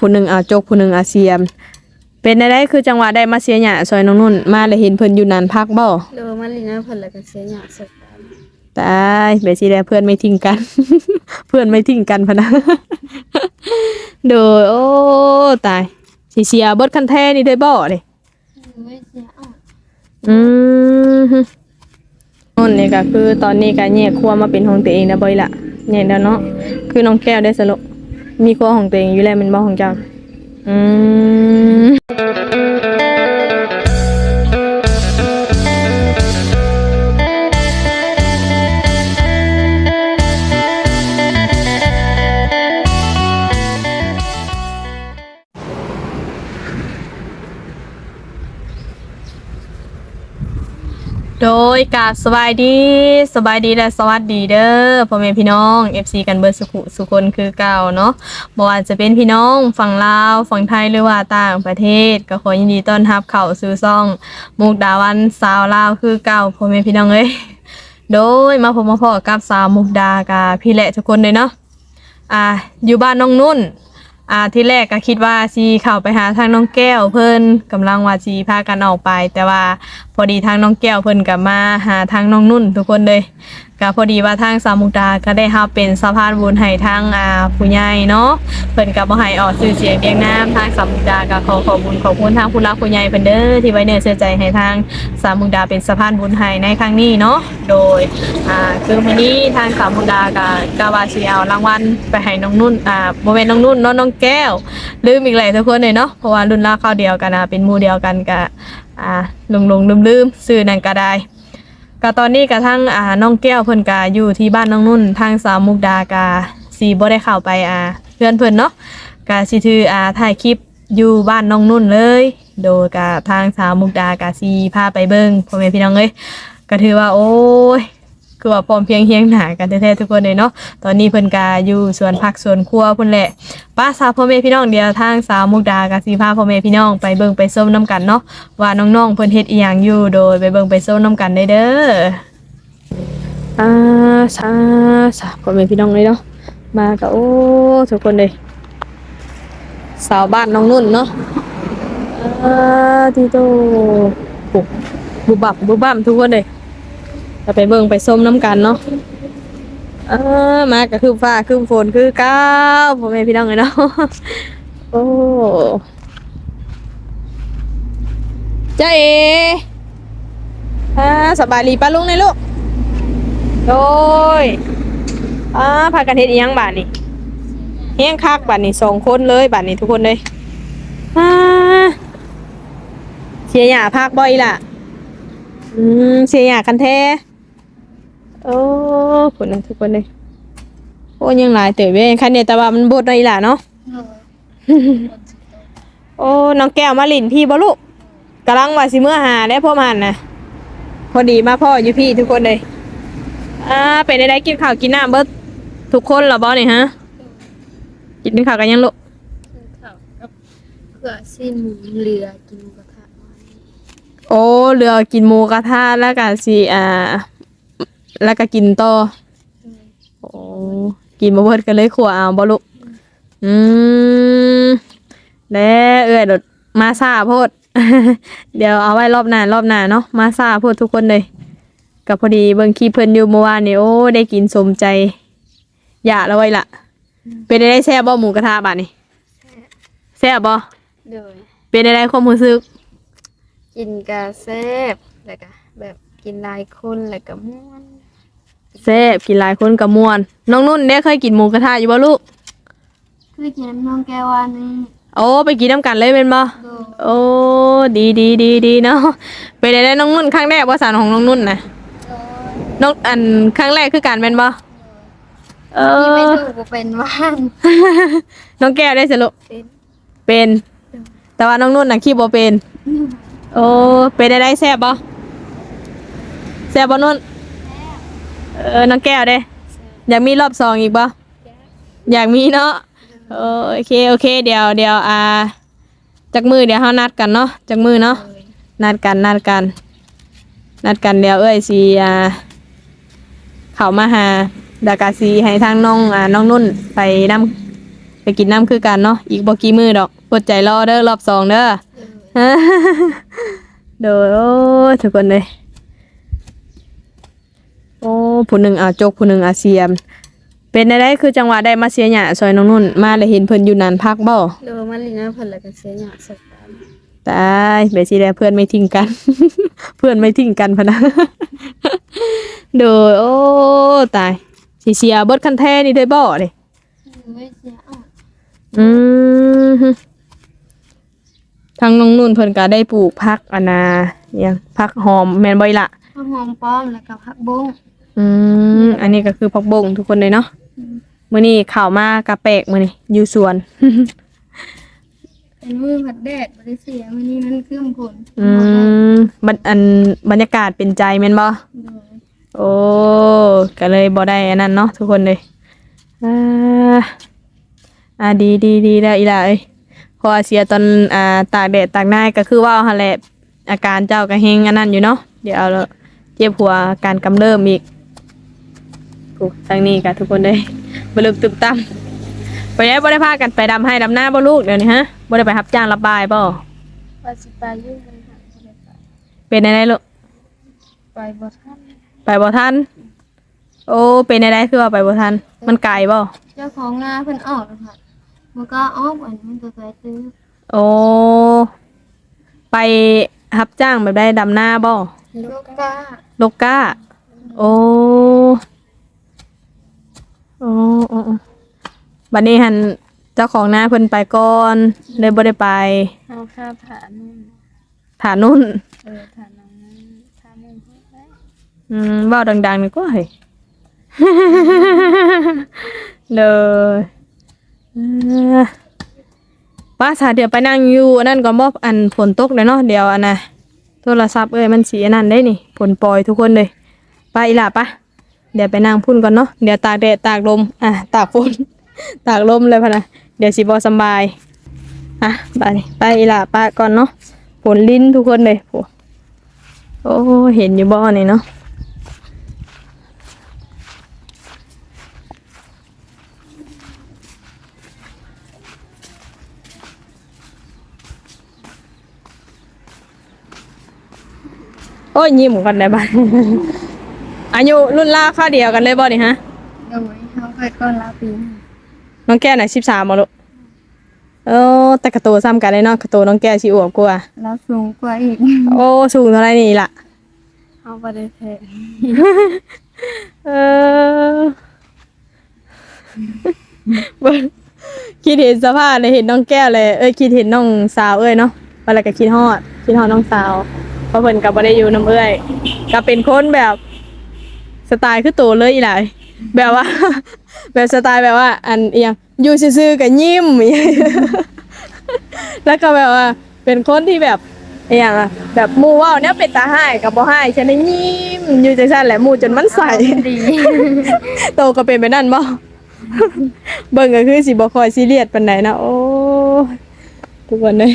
ผู้หนึ่งอาจกผู้หนึ่งอาเซียม เป็นได้ได้คือจังหวะได้มาเสียหยาซอยน้องนุ่น มาเลยเห็นเพิ่นอยู่นานพักบ่โดยมาลินาเพิ่นแล้วก็เสียหยาสุดกันตายเบสิได้เพื่อนไม่ทิ้งกัน เพื่อนไม่ทิ้งกันพะนะโดยโอ้ตายสิเสียเบิดคันแท้นี่ได้บ่เด้ไม่เสียอะอืมฮึนุ่นนี่ก็คือตอนนี้ก็แยกครัวมาเป็นของตัวเองแล้วบ่อยละแยกแล้วเนาะคือน้องแก้วได้สรุป มีครัวของตัวเองอยู่แล้วมันบ่ของเจ้าอืม ยกาบสบายดีสบายดีและสวัสดีเด้อพ่อแม่พี่น้อง FC กันเบิร์สุขุสุคนคือเก่าเนาะบ่ว่าจะเป็นพี่น้องฝั่งลาวฝั่งไทยหรือว่าต่างประเทศ ก็ขอยินดีต้อนรับเข้าสู่ซ่องมุกดาวันสาวลาวคือเก่าพ่อแม่พี่น้องเอ้ยโดยมาพบมาพอกับสาวมุกดากาพี่แหละทุกคนเลยเนาะอ่าอยู่บ้านน้องนุ่น อ่าที่แรกก็คิดว่าซีเข้าไปหาทางน้องแก้ว เพิ่นกำลังว่าซีพากันออกไป แต่ว่าพอดีทางน้องแก้วเพิ่นกลับมาหาทางน้องนุ่นทุกคนเลย ก็พอดีว่าทางสามุกดาก็ได้รับเป็นสะพานบุญให้ทางอ่าผู้ใหญ่เนาะเพิ่นก็บ่ให้ออกชื่อเสียงเรียงนามทางสามุกดาก็ขอขอบคุญขอบคุณทางผู้รักผู้ใหญ่เพิ่นเด้อที่ไว้เนื้อเชื่อใจให้ทางสามุกดาเป็นสะพานบุญให้ในครั้งนี้เนาะโดยอ่าคือมื้อนี้ทางสามุกดาก็ก็ว่าสิเอารางวัลไปให้น้องนุ่นอ่าบ่แม่นน้องนุ่นเนาะน้องแก้วลืมอีกหลายทุกคนเลยเนาะเพราะว่ารุ่นราวคราวเดียวกันนะเป็นหมู่เดียวกันกะอ่าลงลงลืมลืมๆซื้อนั่นก็ได้ ก็ตอนนี้กระทั่งอ่าน้องแก้วเพิ่นกาอยู่ที่บ้านน้องนุ่น ทางสาวมุกดากาสีบ่ได้เข้าไปอ่าเพื่อนเพิ่นเนาะกาสิถืออ่าถ่ายคลิปอยู่บ้านน้องนุ่นเลย โดยกาทางสาวมุกดากาสีพาไปเบิ่งพ่อแม่พี่น้องเอ้ยก็ถือว่าโอ้ย คือว่าพร้อมเพียงเฮียงหนากันแท้ๆทุกคนเลยเนาะตอนนี้เพิ่นกาอยู่สวนผักสวนครัวเพิ่นแหละป้าสาวพ่อแม่พี่น้องเดียวทางสาวมุกดากาสีพาพ่อแม่พี่น้องไปเบิ่งไปส้มน้ำกันเนาะว่าน้องๆเพิ่นเฮ็ดอีหยังอยู่โดยไปเบิ่งไปส้มน้ำกันได้เด้ออ่าสาสาพ่อแม่พี่น้องเลยเนาะมาก็โอ้ทุกคนเลยสาวบ้านน้องนุ่นเนาะอ่าที่โตปุ๊บบุบบับบุบบั่มทุกคนเลย จะไปเบิ่งไปส้มน้ำกันเนาะเออมาก็คือฟ้าคือฝนคือก้าวพ่อแม่พี่น้องเลยเนาะโอ้เจ้าเออ่าสบายดีป้าลุงในอยลูกโดยอ่าพากันเฮ็ดอีหยังบาดนี่เฮียงคักบาดนี่สองคนเลยบาดนี่ทุกคนเลยอ่าเสียหยาภาคบ่อยล่ะ อืมเสียหยากันแท้ โอ้คนนั้นทุกคนเลยโอ้ยังหลายเต๋อเว้ยคันเนี่ยแต่ว่ามันบดหน่อยล่ะเนาะโอ้น้องแก้วมาลินพี่บ่ลูกกำลังว่าสิเมื่อหาได้พ่อมันนะพอดีมาพ่ออยู่พี่ทุกคนเลยอ่าเป็นได้กินข้าวกินน้ำเบิดทุกคนเหรอบอนี่ฮะ กินข้าวกันยังลูกข้าวกับเพื่อสิ้นเรือกินหมูกระทะไว้โอ้เรือกินหมูกระทะแล้วก็สิอ่า แล้วก็กินต่อโอ้กินมาเบิดกันเลยขัวเอาบ่ลูกอืมแล้วเอ้ยเดดมาซาโพด เดี๋ยวเอาไว้รอบหน้ารอบหน้าเนาะมาซาโพดทุกคนเลยกับพอดีเบิ่งคลิปเพิ่นอยู่เมื่อวานนี่โอ้ได้กินสมใจ อย่าแล้วไว้ละเป็นได้แซ่บบ่หมูกระทะบาดนี่แซ่บบ่โดยเป็นได้ความรู้สึกกินกาแซบแล้วก็แบบกินหลายคนแล้วก็ม่วน แซ่บกินหลายคนกับม่วน น้องนุ่นได้เคยกินหมูกระทะอยู่บ่ลูก คือกินน้ำน้องแก้ววานี่โอ้ไปกินน้ำกันเลยเป็นบ่โดยโอ้ดีดีดีดีเนาะไปได้ได้น้องนุ่นครั้งแรกว่าสารของน้องนุ่นนะน้องอันครั้งแรกคือการเป็นบ่เอที่ไม่อ ถูกก็เป็นว่านน้องแก้วได้สรุปเป็นเป็น แต่ว่าน้องนุ่นน่ะขี้บ่เป็น โอ้เป็นได้ได้แซ่บบ่แซ่บบ่นุ่น เออน้องแก้วเด้ อยากมีรอบสองอีกบ่อยากมีเนาะเออโอเคโอเค เดี๋ยวเดี๋ยวอ่าจักมือเดี๋ยวเฮานัดกันเนาะจักมือเนาะเลยนัดกันนัดกัน นัดกันเดี๋ยวเอ้ยสีอ่าเขามาหาดากาซีให้ทางน้องอ่าน้องนุ่นไปนำไปกินน้ำคือกันเนาะอีกบ่กี่มื้อดอกอดใจรอเด้อรอบสองเด้อโดยโอ้ยทุกคนเลย โอ้ผู้หนึ่งอาจกผู้หนึ่งอาเซียม เป็นได้ได้คือจังหวะได้มาเสียหยาซอยน้องนุ่น มาเลยเห็นเพิ่นอยู่นานพักบ่โดยมาลินาเพิ่นแล้วก็เสียหยาสักตามตายเบสิได้เพื่อนไม่ทิ้งกัน เพื่อนไม่ทิ้งกันพะนะโดยโอ้ตายสิเสียเบิดคันแท้นี่ได้บ่เด้ไม่เสียอะอืมฮึทางน้องนุ่นเพิ่นก็ได้ปลูกพักอันนาอหยังพักหอมแม่นบ่อยละ ผักหอมป้อมแล้วก็ผักบุ้งอืมอันนี้ก็คือพักบงทุกคนเลยเนาะมื้อนี้ข่าวมากระแปลกมื้อนี้อยู่สวน เป็นมือผัดแดดบ่ได้เสียมื้อนี้มันครึ้มฝนอืมบัดอันบรรยากาศเป็นใจแม่นบ่โดยโอ้ก็เลยบ่ได้อันนั้นเนาะทุกคนเลยอ่าอ่าดีดีดีแล้วอีหล่ะเอ้ยเพอเสียตอนอ่าตากแดดตากหน้าก็คือว่าหั่นแหละอาการเจ้าก็เฮงอันนั้นอยู่เนาะเดี๋ยวเอาละ เจ็บหัวอาการกำเริบอีกถูกทางนี้กันทุกคนเลยบลึกตึมตั้มไปได้บ่ได้พากันไปดำให้ดำหน้าบ่ลูกเดี๋ยวนี้ฮะบ่ได้ไปรับจ้างรับบายบ่ว่าสิไปอยู่กันค่ะบ่ได้ไปเป็นอะไรลูกไปบ่ทันไปบ่ทันโอ้เป็นอะไรคือว่าไปบ่ทันมันไกลบ่เจ้าของงานเพิ่นออกแล้วค่ะมันก็ออกอันมันก็ไปตื้อโอ้ไปรับจ้างแบบได้ดำหน้าบ่ ลูกกาโลกก้าโอ้โอ้โอ้โอ้บัดนี้หันเจ้าของหน้าเพิ่นไปก่อนเลยบ่ได้ไปเอาค่าผ่านุ่นฐานนุ่น เออผ่าน้องนั้นผ่านุ่นเพิ่นได้อืมเว้าดังๆนี่ก็เฮ้ย เลยเอ่อป้าสาเดี๋ยวไปนั่งอยู่อันนั่นก่อนบ่อันฝนตกเลยเนาะเดี๋ยวอันน่ะโท รศัพท์เอ้ยมันสีนั่นได้นี่ผลปล่อยทุกคนเลย ไปอีหล่ะปะเดี๋ยวไปนั่งพุ่นก่อนเนาะเดี๋ยวตากแดดตากลมอะตากฝนตากลมเลยพะนะเดี๋ยวสีบอสบายอะไปไปอีหล่ะปะก่อนเนาะผลลิ้นทุกคนเลยโอ้เห็นอยู่บ่นี่เนาะ อ้ยยิ้มกันได้บ้าง อายุรุ่นล่าวข้าวเดียวกันเลยบ่นี่ฮะ โดยเฮาไปก่อนลาปีหน้าน้องแก้วน่ะสิบสามบ่ลูกเออแต่กระโตซ้ำกันเลยเนาะกระโตน้องแก้วสิอวบกว่า แล้วสูงกว่าอีกโอ้สูงเท่าไหรนี่ล่ะเฮาบ่ได้แท้เออเบิ่งคิดเห็นสภาพเลยเห็นน้องแก้วเลย เอ้ยคิดเห็นน้องสาวเอ้ยเนาะวันละก็คิดฮอด คิดฮอดน้องสาว เพราะเพิ่นก็บ่ได้อยู่น้ำเอ้ยก็เป็นคนแบบสไตล์คือโตเลยอีหลายแบบว่า แบบสไตล์แบบว่า อันเอียงอยู่ซื่อๆก็ยิ้มอหยังแล้วก็แบบว่า เป็นคนที่แบบอหย่างอะแบบหมู่เว่าเนี่ยเป็นตาให้กับบ่ให้ฉันได้ยิ้มอยู่จังซั่นแหละหมู่จนมันใสดี โตก็เป็นไปนั่นบ่เบิ่งก็คือสิบ่ค่อยซีเรียสปานใดนะโอ้ยทุกคนเลย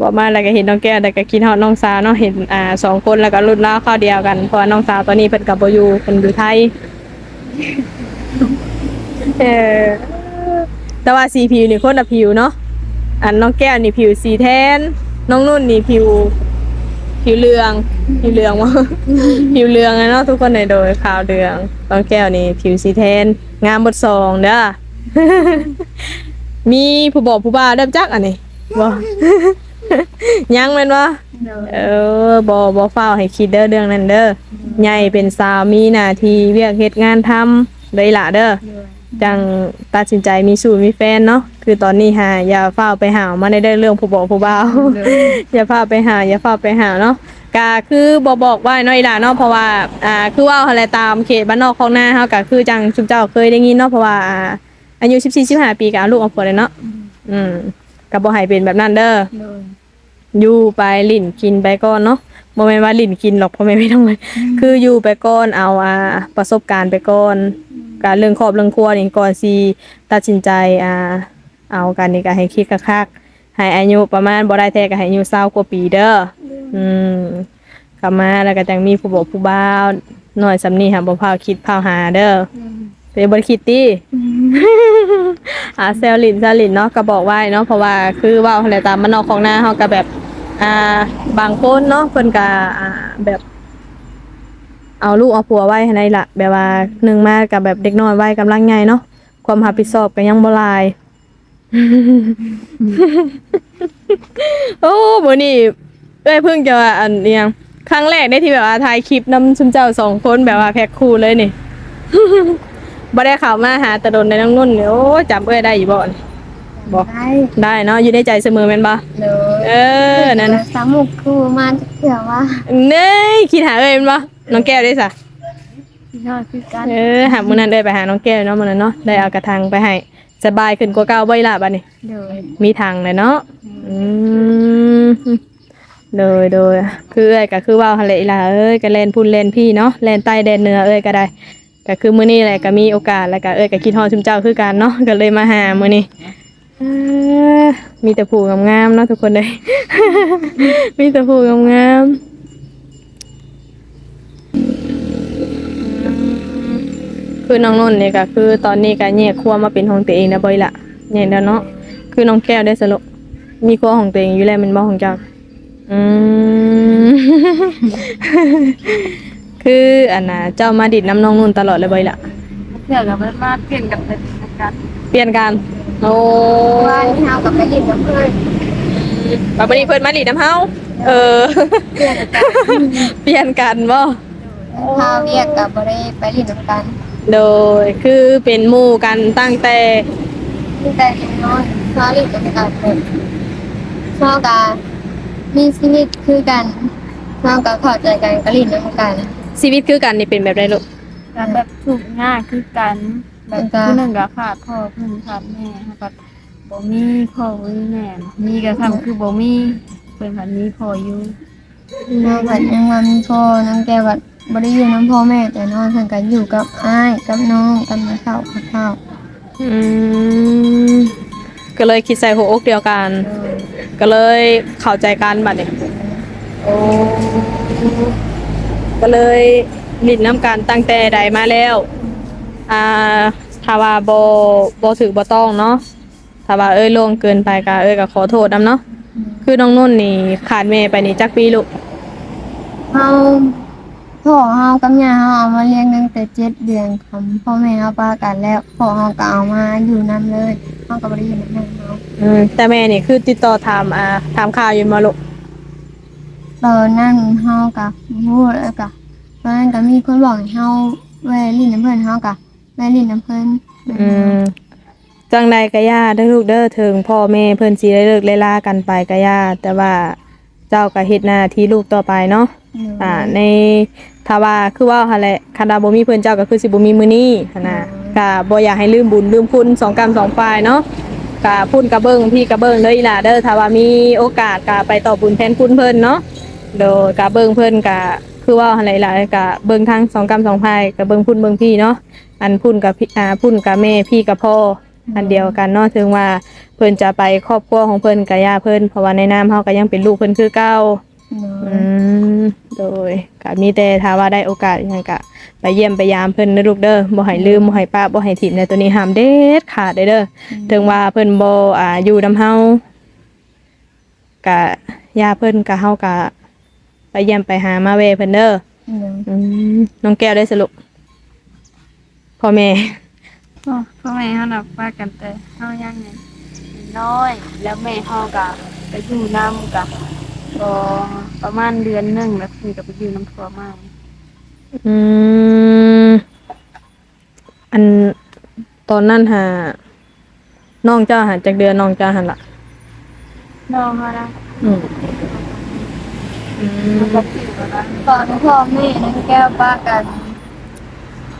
บอกมาแล้วก็เห็นน้องแก้วแล้วก็คิดฮอดน้องสาวเนาะเห็นอ่าสองคนแล้วก็รุ่นราวคราวเดียวกันเพราะว่าน้องสาวตอนนี้เพิ่นก็บ่อยูเพิ่นอยู่ไทยเออแต่ว่าสีผิวนี่คนละผิวเนาะอันน้องแก้วนี่ผิวสีแทน น้องนุ่นนี่ผิว ผิวเหลือง ผิวเหลืองวะ ผิวเหลืองอะเนาะทุกคนในโดยขาวเหลืองน้องแก้วนี่ผิวสีแทน งามบทสองเด้อ มีผู้บอกผู้บ่าวเริ่มจักอันนี้บ่ ยังแม่นบ่โดยเออบ่บ่เฝ้าวให้คิดเด้อเรื่องนั้นเด้อใหญ่เป็นสาวมีหน้าที่เวียกเฮ็ดงานทำเลยล่ะเด้อโดยจังตัดสินใจมีสู่มีแฟนเนาะคือตอนนี้หาอย่าเฝ้าวไปหามาได้เด้อเรื่องผู้บอกผู้บ่าวโดยอย่าเฝ้าวไปหาอย่าเฝ้าวไปหาเนาะก็คือบ่บอกว่าน้อยล่ะเนาะเพราะว่าอ่าคือว่าอะไรตามเขตบ้านนอกของหน้าเฮาก็คือจังชุมเจ้าเคยได้ยินเนาะเพราะว่าอ่าอายุ14 15ปีก็เอาลูกเอาผัวเลยเนาะอืม ก็บ่ให้เป็นแบบนั้นเด้อโดยอยู่ไปลิ่นกินไปก่อนเนาะบ่แม่นว่าลิ่นกินหรอกพ่อแม่ไม่ต้องเลยคืออยู่ไปก่อนเอาอ่าประสบการณ์ไปก่อนการเรื่องครอบเรื่องครัวนี่ก่อนสิตัดสินใจอ่าเอากันนี่ก็ให้คิดคักๆให้อายุประมาณบ่ได้แท้ก็ให้อายุ20กว่าปีเด้ออืมกลับมาแล้วก็จังมีผู้บอกผู้บ่าวน้อยสำนี้ค่ะบ่พาคิดพาหาเด้อ เป็นบริคิดตี้อ่าเซลลินเซลลินเนาะก็บอกไว้เนาะเพราะว่าคือเว่าอะไรตามมันนอกของหน้าเฮาก็แบบอ่าบางคนเนาะเพิ่นก็อ่าแบบ เอาลูกเอาผัวไว้ให้ในล่ะแบบว่าหนึ่งมากับแบบเด็กน้อยไว้กำลังใหญ่เนาะความรับผิดชอบก็ยังบ่หลาย โอ้มื้อนี้เอ้ยเพิ่งจะอันเอียงครั้งแรกได้ที่แบบว่าถ่ายคลิปนำชุมเจ้าสองคนแบบว่าแพ็คคู่เลยนี่ บ่ได้เข้ามาหาแต่โดนในน้องนุ่นนี่โอ้จำเอ้ยได้อยู่บ่นี่บ่ได้ได้เนาะอยู่ในใจเสมอแม่นบ่เลยเออนั่นน่ะสามุกคือมาเถื่อว่าเน่ยคิดหาเอ้ยแม่นบ่น้องแก้วได้ซะพี่น้อยคือกันเออหามื้อนั้นเอ้ยไปหาน้องแก้วเนาะมื้อนั้นเนาะได้เอากระถางไปให้สบายขึ้นกว่าเก่าบ่อีหล่ะบัดนี้ เลยมีทางเลยเนาะ อืม โดยโดยคือเอ้ยก็คือว่าหั่นแหละอีหล่ะเอ้ยก็เล่นพุ่นเล่นพี่เนาะเล่นใต้แดนเหนือเอ้ยก็ได้ ก็คือมื้อนี้แหละก็มีโอกาสแล้วก็เอ้ยก็คิดฮอดชุมเจ้าคือกันเนาะก็เลยมาหามื้อนี้เอ้อมีแต่ผู้งามๆเนาะทุกคนเลย มีแต่ผู้งามๆ คือน้องนนท์นี่ก็คือตอนนี้ก็แยกครัวมาเป็นของตัวเองนะบอยละแยกแล้วเนาะคือน้องแก้วได้สรุปมีครัวของตัวเองอยู่แล้วแมันบ่ของเจ้าอืม คืออันน่ะเจ้ามาดิดน้ำน้องนุ่นตลอดเลยบ่อยละเถื่อกับเพิ่นมาเปลี่ยนกับเป็นกันเปลี่ยนกันโอ้ว่าที่เฮากับไปเล่นกับเพื่อนบัดนี้เพิ่นมาดิดน้ำเฮาเออเปลี่ยนกันเปลี่ยนกันบ่เฮาเรียกกับบ่ได้ไปเล่นกับกันโดยคือเป็นหมู่กันตั้งแต่ตั้งแต่เด็กน้อยเฮาเล่นกับกันเป็นเฮาก็มีชีวิตคือกันเฮาก็เข้าใจกันก็เล่นด้วยกัน ชีวิตคือกันนี่เป็นแบบใดลูก การแบบถูกง่ายคือกันแบบจ้ะ ผู้หนึ่งก็ขาดพ่อผู้หนึ่งขาดแม่ค่ะแบบบ่มีพ่อบ่มีแม่มีก็ทำคือบ่มีเพิ่นพันมีพ่ออยู่น้องผัดยังว่ามีพ่อน้องแก้วก็บ่ได้อยู่น้ำพ่อแม่แต่น้องเพิ่นก็อยู่กับอ้ายกับน้องกับน้าเฒ่ากับเฒ่าอืมก็เลยคิดใส่หัวอกเดียวกันเออก็เลยเข้าใจกันบัดนี้โอ้ ก็เลยดิดน้ำกันตั้งแต่ใดมาแล้วอ่าถ้าว่าบ่บ่ถือบ่ต้องเนาะถ้าว่าเอ้ยล่วงเกินไปก็เอ้ยก็ขอโทษนํเนาะคือน้องนุ่นนี่ขาดแม่ไปนี่จักปีลูกเฮาพ่อเฮากับย่าเฮาเอามาเลี้ยงตั้งแต่เจ็ดเดือนคำพ่อแม่เฮาปากันแล้วพ่อเฮาก็เอามาอยู่นํเลยเฮาก็บ่ได้อยู่นำแม่เฮาอืมแต่แม่นี่คือติดต่อถามอ่าถามข่าวอยู่มาลูก ตอนนั้นเฮาก็พูดแล้วก็ตอนนั้นก็มีคนบอกให้เฮาแวะลิ้นน้ำเพิ่นเฮาก็แวะลิ้นน้ำเพิ่นอืมจังใดก็ย่าเด้อลูกเด้อถึงพ่อแม่เพิ่นสิได้เลิกได้ลากันไปก็ย่าแต่ว่าเจ้าก็เฮ็ดหน้าที่ลูกต่อไปเนาะอ่าในถ้าว่าคือว่าหั่นแหละคันดาบ่มีเพิ่นเจ้าก็คือสิบ่มีมื้อนี้หั่นน่ะก็บ่อยากให้ลืมบุญลืมคุณสองกรรมสองฝ่ายเนาะก็พุ่นกระเบิงพี่กระเบิงเด้ออีหล่าเด้อถ้าว่ามีโอกาสก็ไปต่อบุญแทนคุณเพิ่นเนาะ โดยก็เบิ่งเพิ่นก็คือว่าหละอีหล่ะก็เบิ่งทั้งสองกรรมสองฝ่ายก็เบิ่งพุ่นเบิ่งพี่เนาะอันพุ่นกับพี่อ่าพุ่นกับแม่พี่กับพ่ออันเดียวกันเนาะถึงว่าเพิ่นจะไปครอบครัวของเพิ่นก็ย่าเพิ่นเพราะว่าในนามเฮาก็ยังเป็นลูกเพิ่นคือเก่าอืมโดยก็มีแต่ถ้าว่าได้โอกาสยังก็ไปเยี่ยมไปยามเพิ่นเด้อลูกเด้อบ่ให้ลืมบ่ให้ป้าบ่ให้ถิ่มในตัวนี้ห้ามเด็ดขาดเด้อเด้อถึงว่าเพิ่นบ่อ่าอยู่นำเฮาก็ย่าเพิ่นก็เฮาก็ ไปเยี่ยมไปหามาเวเพิ่นเด้ออืมน้องแก้วได้สรุปพ่อแม่พ่อพ่อแม่เฮาน่ะว่ากันแต่เฮายังไงน้อย แล้วแม่เฮาก็ไปอยู่นำกับก็ประมาณเดือนหนึงแล้วคือก็ไปอยู่น้ำพ่อมาอืมอันตอนนั้นหาน้องเจ้าหาจากเดือนน้องเจ้าหันละน้องเฮานะอืม ตอนพ่อแม่น้องแก้วปากัน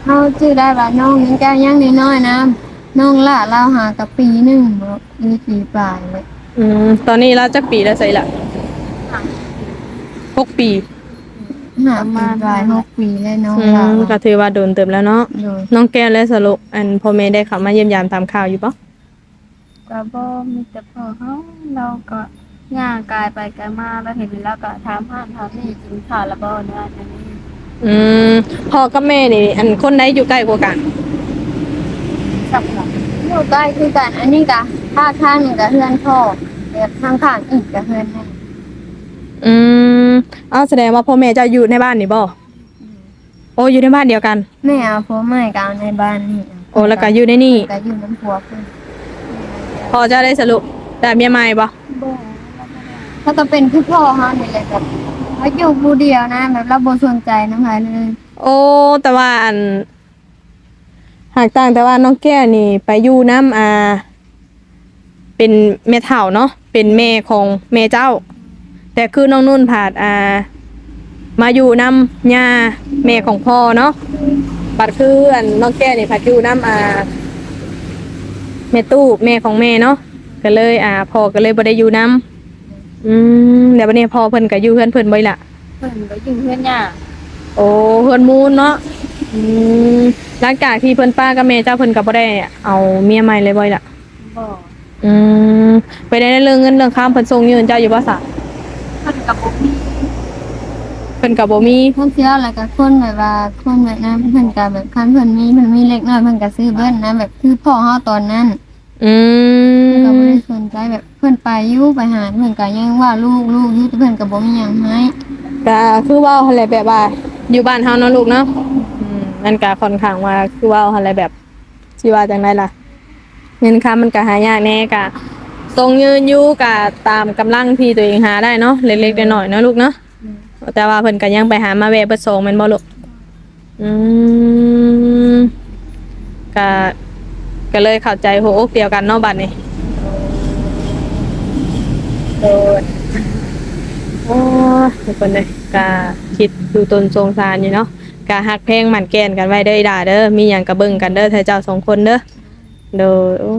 เฮาชื่อได้ว่าน้องน้องแก้วยังน้อยๆนะน้องล่าเล่าหากับปีหนึงบ่มีปีปลายเลยอืมตอนนี้เราจักปีแล้วใส่ละหกปีหาปีปลายหกปีแล้วน้องอืล่ามก็ถือว่าโดนเติมแล้วเนาะโดยน้องแก้วและสรุปอันพ่อแม่ได้เข้ามาเยี่ยมยามตามข่าวอยู่ปะก็บ่มีแต่พ่อเฮาเราก็ ย่างกายไปกายมาแล้วเห็นแล้วก็ถามหาถามนี่กินข้าวแล้วบ่เนื้ออันนี้อืมพ่อกับแม่นี่ อันคนใดอยู่ใกล้กว่ากัน สับหลังอยู่ใกล้คือกันอันนี้กะข้างข้างหนึ่งกะเฮือนพ่อแบบข้างข้างๆอีกกะเฮือนแม่อืมเอาแสดงว่าพ่อแม่เจะอยู่ในบ้านนี่บ่โอ้อยู่ในบ้านเดียวกัน แม่เอาผัวใหม่กะเอาในบ้านนี่โอ้แล้วก็อยู่ในนี่กะอยู่น้ำผัวเพิ่นพอเจะได้สรุปแต่เมียใหม่บ่ ถ้าก็เป็นคือพ่อเฮานี่แหละแบบเขาอยู่ผู้เดียวนะแบบเราบ่สนใจน้ำหายเลยโอ้แต่ว่าอัน หากต่างแต่ว่าน้องแก้วนี่ ไปอยู่น้ำอาเป็นแม่เฒ่าเนาะเป็นแม่ของแม่เจ้า แต่คือน้องนุ่นผาดอามาอยู่น้ำยาแม่ของพ่อเนาะบัดคืออันน้องแก้วนี่ผัดอยู่น้ำอาแม่ตู้แม่ของแม่เนาะก็เลย อ่าพ่อก็เลยบ่ได้อยู่น้ำ อืมเดี๋ยววันนี้พ่อเพิ่นก็อยู่เพื่อนเพิ่นบ่อยละเพิ่นก็อยู่เพื่อนย่าโอ้เพิ่นมูนเนาะอืมหลังจากที่เพิ่นป้ากับแม่เจ้าเพิ่นก็บ่ได้ เอาเมียใหม่เลยบ่อยละบ่อืมไปได้เรื่องเงินเรื่องข้ามเพิ่นส่งเงินเจ้าอยู่บ่ซะเพิ่นก็บ่มีเพิ่นก็บ่มีเพิ่นเสียแล้วก็คนแบบว่าคนแบบนั้นเพิ่นก็แบบคันเพิ่นมีเพิ่นมีเล็กน้อยเพิ่นก็ซื้อเบิ้ลนะแบบคือพ่อเฮาตอนนั้น อืมก็บ่ได้สนใจแบบเพิ่นไปอยู่ไปหาเพิ่นก็ยังว่าลูกลูกอยู่แต่เพิ่นก็บ่มีหยังให้ก็คือเว้าหั่นแหละแบบว่า อยู่บ้านเฮาเนาะลูกเนาะอืมมันก็ค่อนข้างว่าคือเว้าหั่นแหละแบบสิว่าจังไดล่ะเงินค้ามันก็หายากแน่ก็ส่งยืนอยู่ก็ตามกำลังที่ตัวเองหาได้เนาะเล็กๆน้อยๆเนาะลูกเนาะแต่ว่าเพิ่นก็ยังไปหามาแวะเบิดโซงแม่นบ่ลูกอืมก็ ก็เลยเข้าใจหัวอกเดียวกันเนาะบัดนี้โดดโอ้ยทุกคนเลยก็คิดดูตนสงสารอยู่เนาะก็ฮักเพลงหมั่นแกนกันไว้เด้ออีด่าเด้อมีหยังก็เบิ่งกันเด้อเธอเจ้าสองคนเด้อโดยโอ้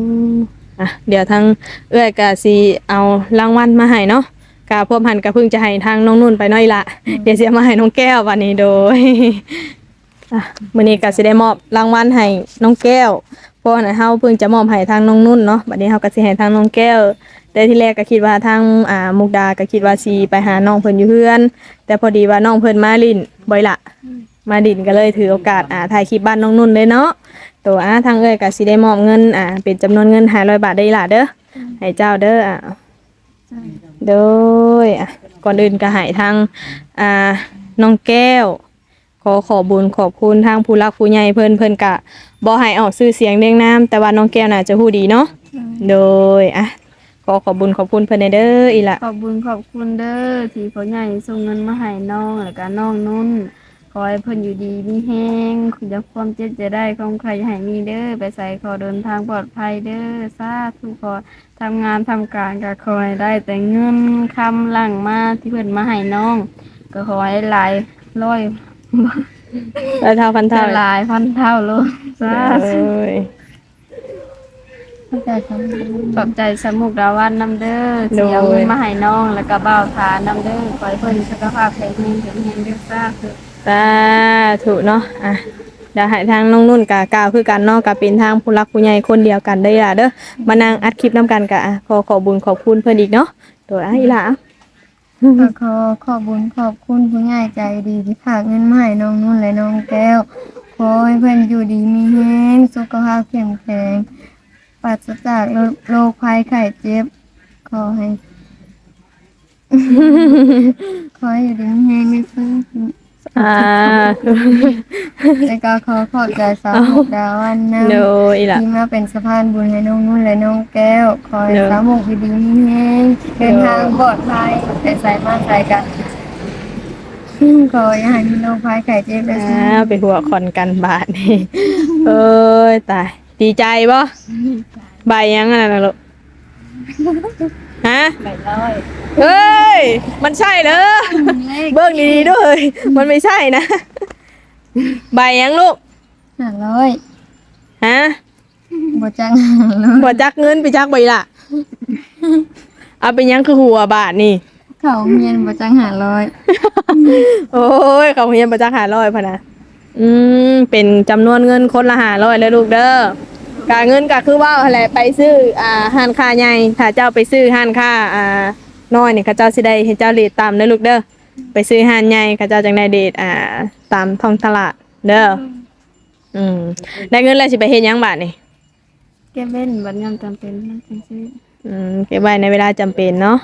อะเดี๋ยวทางเอื้อยก็สิเอารางวัลมาให้เนาะกาพวกพันก็เพิ่งจะให้ทางน้องนุ่นไปหน้อยละเดี๋ยวจะมาให้น้องแก้ววันนี้โดยอะมื้อนี้ก็สิได้มอบรางวัลให้น้องแก้ว เพราะว่าเฮาเพิ่งจะมอบให้ทางน้องนุ่นเนาะบัดนี้เฮาก็สิให้ทางน้องแก้ว แต่ที่แรกก็คิดว่าทางอ่ามุกดาก็คิดว่าสิไปหาน้องเพิ่นอยู่เฮือน แต่พอดีว่าน้องเพิ่นมาลินบ่อยละมาดินก็เลยถือโอกาสอ่าถ่ายคลิปบ้านน้องนุ่นเลยเนาะตัวอ่าทางเอ้ยก็สิได้มอบเงินอ่าเป็นจำนวนเงิน500บาทได้ล่ะเด้อให้เจ้าเด้ออ่าโดยอะก่อนอื่นก็ให้ทางอ่าน้องแก้ว ขอขอบุญขอบคุณทางผู้รักผู้ใหญ่เพิ่นเพิ่นกะ บ่ให้ออกชื่อเสียงเรียงนามแต่ว่าน้องแก้วน่าจะฮู้ดีเนาะโดยอะขอขอบบุญขอบคุณเพิ่นเด้ออีละขอบคุญขอบคุณเด้อที่พ่อใหญ่ส่งเงินมาให้น้องแล้วก็น้องนุ่นขอให้เพิ่นอยู่ดีมีแฮงคุณจะความเจ็บจะได้ของใครอย่าให้มีเด้อไปใส่ขอเดินทางปลอดภัยเด้อสาธุขอทำงานทำการก็ขอให้ได้แต่เงินคำหลังมาที่เพิ่นมาให้น้อง ก็ขอให้หลายร้อย แล้วเท่าพันเท่าหลายพันเท่าเลยสาโดธุยเข้าใจคำขอบใจสมุกดาวันนำเด้อที่เอาเงินมาให้น้องแล้วก็บ่าวทานนำเด้อขอให้เพิ่นสุขภาพแข็งแรงแข็งแรงเด้อสาธุ สาธุเนาะ อะเดี๋ยวให้ทางน้องนุ่นกะกล่าวคือกันเนาะกะเป็นทางผู้รักผู้ใหญ่คนเดียวกันได้อล่ะเด้อ มานั่งอัดคลิปนํกันกะอะขอขอบุญขอบคุณเพิ่นอีกเนาะตัวอะอีหล่ะ ก็ขอขอบคุญขอบคุณผู้ใหญ่ใจดีที่ฝากเงินมาให้น้องนุ่นและน้องแก้ว ขอให้เพื่อนอยู่ดีมีแห้งสุขภาพแข็งแข็งปราศจากโรคภัยไข้เจ็บ ขอให้ ขอให้อยู่ดีมีแห้งไม่ฟื้น อ่าแล้วก็ขอขอบใจสาวหกดาวันนำโดยอีหล่ะที่มาเป็นสะพานบุญให้น้องนุ่นและน้องแก้วขอให้เนอะสาวหมกอยู่ดีมีแห้งเดินทางปลอดภัยแต่ใส่มาใส่กันขออย่าให้มีโรคภัยไข้เจ็บและอ้าสิ่งวไปหัวคอนกันบาทนี่เอ้ยตายดีใจบ่ใบยังอะนะลูก ฮะใบร้อยเฮ้ย มันใช่เหรอเบิ่งดีๆด้วย มันไม่ใช่นะ ใบยังลูกห้าร้อยฮะบ่จังห้าร้อยบ่จักเงินไปจักใบละเอาเป็นยังคือหัวบาทนี่ เขาเมียนบ่จังห้าร้อยโอ้ยเขาเฮียนประจักหาร้อยพะนะอืมเป็นจำนวนเงินคนละหาร้อยเลยลูกเด้อ กาเงินก็คือว่าอะไรไปซื้ออ่าห้านค้าใหญ่ถ้าเจ้าไปซื้อห้านค้าอ่าน้อยนี่เขาเจ้าสิได้ให้เจ้าเรทตามเด้อลูกเด้อไปซื้อห้านใหญ่เขาเจ้าจังได้เดทอ่าตามท้องตลาดเด้ออืมได้เงินแล้วสิไปเฮ็ดหยังบาทนี่เก็บเว้นบัดยามจำเป็นมันจังซี่ อืมเก็บไว้ในเวลาจำเป็นเนาะ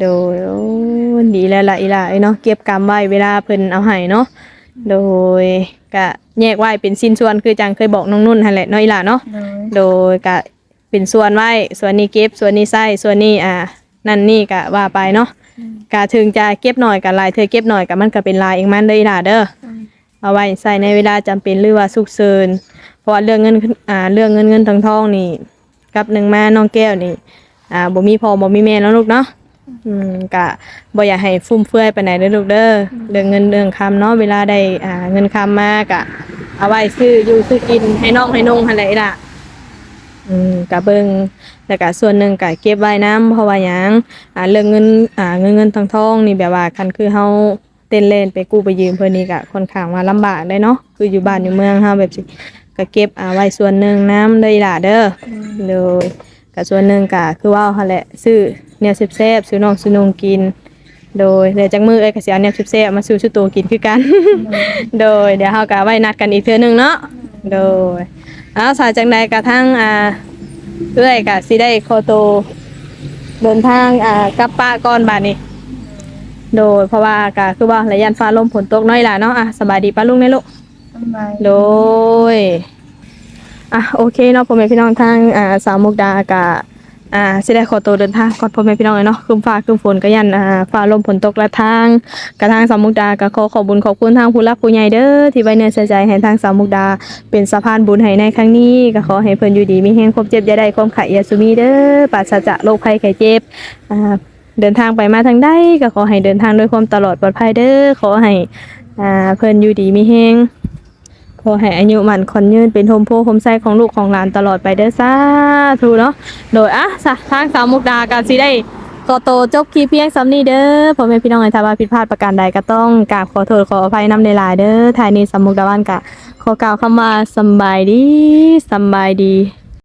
โดยโอ้ดีแล้วล่ะอีหล่ะเอ้ยเนาะเก็บกรรมไว้เวลาเพิ่นเอาให้เนาะโดย ก็แยกไว้เป็นชิ้นส่วนคือจังเคยบอกน้องนุ่นหั่นแหละเนาะอีหล่ะเนาะโดยโดยก็เป็นส่วนไว้ส่วนนี้เก็บส่วนนี้ใส่ส่วนนี้อ่านั่นนี่ก็ว่าไปเนาะก็ถึงจะเก็บหน่อยกับลายเธอเก็บหน่อยกับมันก็เป็นลายเองมันเด้อล่ะเด้อเอาไว้ใส่ในเวลาจำเป็นหรือว่าฉุกเฉินเพราะว่าเรื่องเงินอ่าเรื่องเงินเงินทองทองนี่กับหนึ่งแม่น้องแก้วนี่อ่าบ่มีพ่อบ่มีแม่แล้วลูกเนาะ อืมก็บ่อยากให้ฟุ่มเฟือยไปไหนเด้อลูกเด้อเรื่องเงินเรื่องคำเนาะเวลาได้อ่าเงินคำมากะเอาไว้ซื้ออยู่ซื้อกินให้น้องให้นุ่งหั่นแหละล่ะ อืมกะเบิงแล้วก็ส่วนหนึ่งก็เก็บไว้น้ำเพราะว่าหยังอ่าเรื่องเงินอ่าเงินเงินทองทองนี่แบบว่าคันคือเฮาเต้นเล่นไปกู้ไปยืมเพิ่นนี่ก็ค่อนข้างว่าลำบากได้เนาะคืออยู่บ้านอยู่เมืองเฮาแบบสิก็เก็บอ่าไว้ส่วนหนึ่งน้ำเลยล่ะเด้อเลยก็ส่วนหนึ่งก็คือว่าหั่นแหละซื้อ แนวแซ่บๆซื้อน้องซื้อนุ่งกิน โดยเดี๋ยวจักมือเอ้ยก็สิเอาแนวแซ่บๆมาซื้อชุดโตกินคือกัน โดยเดี๋ยวเฮาก็ไว้นัดกันอีกเทื่อหนึงเนาะโดยอ้าวสายจังใดกระทั่งอ่าเอื้อยกะสิได้โคโตวเดินทางอ่ากลับป้าก่อนบาดนี้ โดยเพราะว่ากะคือว่าระยะฟ้าลมฝนตกน้อยล่ะเนาะอะสบายดีป้าลุงเด้อลูก สบายโดย อะโอเคเนาะพ่อแม่พี่น้องทางอ่าสาวมุกดากะ อ่าสิได้ขอตัวเดินทางก่อนพ่อแม่พี่น้องเลยเนาะคืมฟ้าคืมฝนก็ยันอ่าฟ้าลมฝนตกและทางกระทางสาวมุกดาก็ขอขอบบุญขอบคุณทางผู้รักผู้ใหญ่เด้อที่ไว้เนื้อใส่ใจให้ทางสาวมุกดา เป็นสะพานบุญให้ในครั้งนี้ก็ขอให้เพิ่นอยู่ดีมีแฮงครบเจ็บอย่าได้ความไข่ยาสุมีเด้อปราศจากโรคภัยไข้เจ็บอ่าเดินทางไปมาทางใดก็ขอให้เดินทางด้วยความตลอดปลอดภัยเด้อขอให้อ่าเพิ่นอยู่ดีมีแฮง ขอให้อายุมันคนยืนเป็นโฮมโพโฮมไซของลูกของหลานตลอดไปเด้อสาธุเนาะโดยอะสะทางสาวมุกดาการสิได้ขอโตจบคลิปเพียงสำนี้เด้อพ่อแม่พี่น้องไอ้ถ้าว่าผิดพลาดประการใดก็ต้องกราบขอโทษขออภัยนำในหลายเด้อทายนี้สาวมุกดาวันกะขอกล่าวคำว่าสบายดีสบายดี